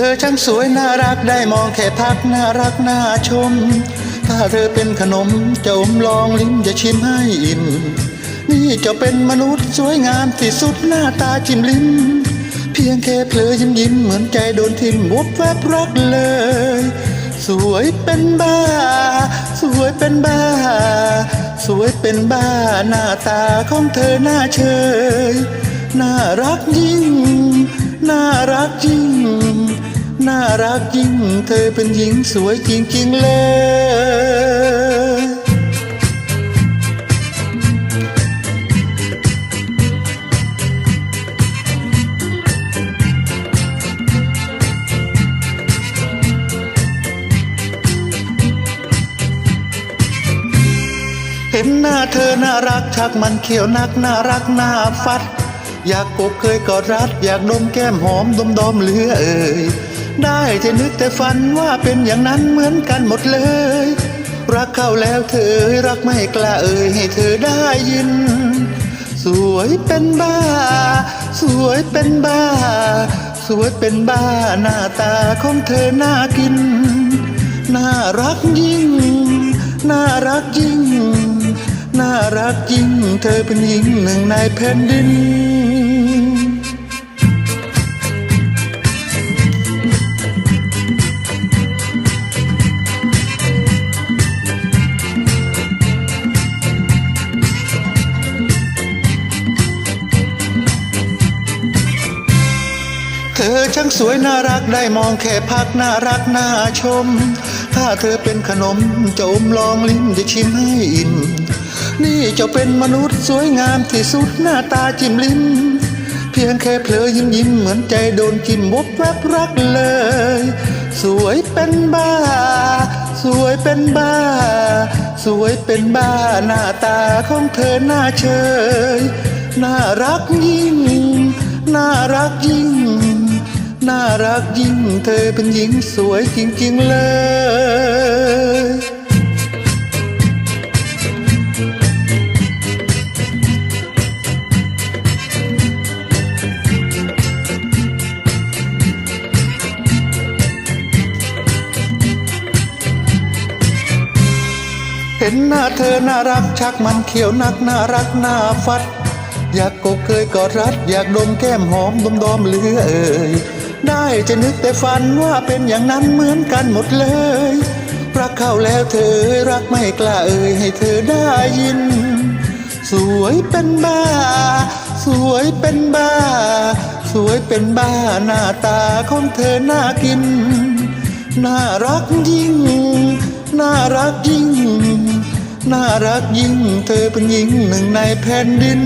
ธอช่างสวยน่ารักได้มองแค่พักน่ารักน่าชม ถ้าเธอเป็นขนมจะอมลองลิ้มจะชิมให้อิ่ม นี่จะเป็นมนุษย์สวยงามที่สุดหน้าตาจิ้มลิ้ม เพียงแค่เพลอยิ้มยิ้มเหมือนใจโดนทิ่มวุบแวบรักเลย สวยเป็นบ้า สวยเป็นบ้า สวยเป็นบ้าหน้าตาของเธอน่าเชยน่ารักยิ่ง น่ารักยิ่ง น่ารักยิ่งเธอเป็นหญิงสวยจริงๆเลยเห็นหน้าเธอน่ารักชักมันเขียวนักน่ารักน่าฟัด อยากกบเคยกอดรัด อยากดมแก้มหอมดมดอมเหลือเอ่ย ได้แต่นึกแต่ฝันว่าเป็นอย่างนั้นเหมือนกันหมดเลย รักเข้าแล้วเธอรักไม่กล้าเอ่ยให้เธอได้ยิน สวยเป็นบ้า สวยเป็นบ้า สวยเป็นบ้าหน้าตาของเธอน่ากิน น่ารักยิ่ง น่ารักยิ่ง น่ารักยิ่ง เธอเป็นหญิงหนึ่งในแผ่นดิน อช่างสวยน่ารักได้มองแค่พักน่ารักน่าชม ถ้าเธอเป็นขนมจะอมลองลิ้มจะชิมให้อิ่มนี่จะเป็นมนุษย์สวยงามที่สุดหน้าตาจิ้มลิ้มเพียงแค่เพลอยิ้มยิ้มเหมือนใจโดนจิ้มวบแวบรักเลย สวยเป็นบ้า สวยเป็นบ้า สวยเป็นบ้าหน้าตาของเธอหน่าเชยน่ารักยิ่ง น่ารักยิ่ง น่ารักยิ่ง เธอเป็นหญิงสวยจริง ๆ เลยเห็นหน้าเธอน่ารักชักมันเขียวนักน่ารักน่าฟัด อยากกบเคยกอดรัด อยากดมแก้มหอมดมดอมเหลือเอ่ยได้จะนึกแต่ฝันว่าเป็นอย่างนั้นเหมือนกันหมดเลย รักเข้าแล้วเธอรักไม่กล้าเอ่ยให้เธอได้ยิน สวยเป็นบ้า สวยเป็นบ้า สวยเป็นบ้าหน้าตาของเธอน่ากิน น่ารักยิ่ง น่ารักยิ่ง น่ารักยิ่งเธอเป็นหญิงหนึ่งในแผ่นดิน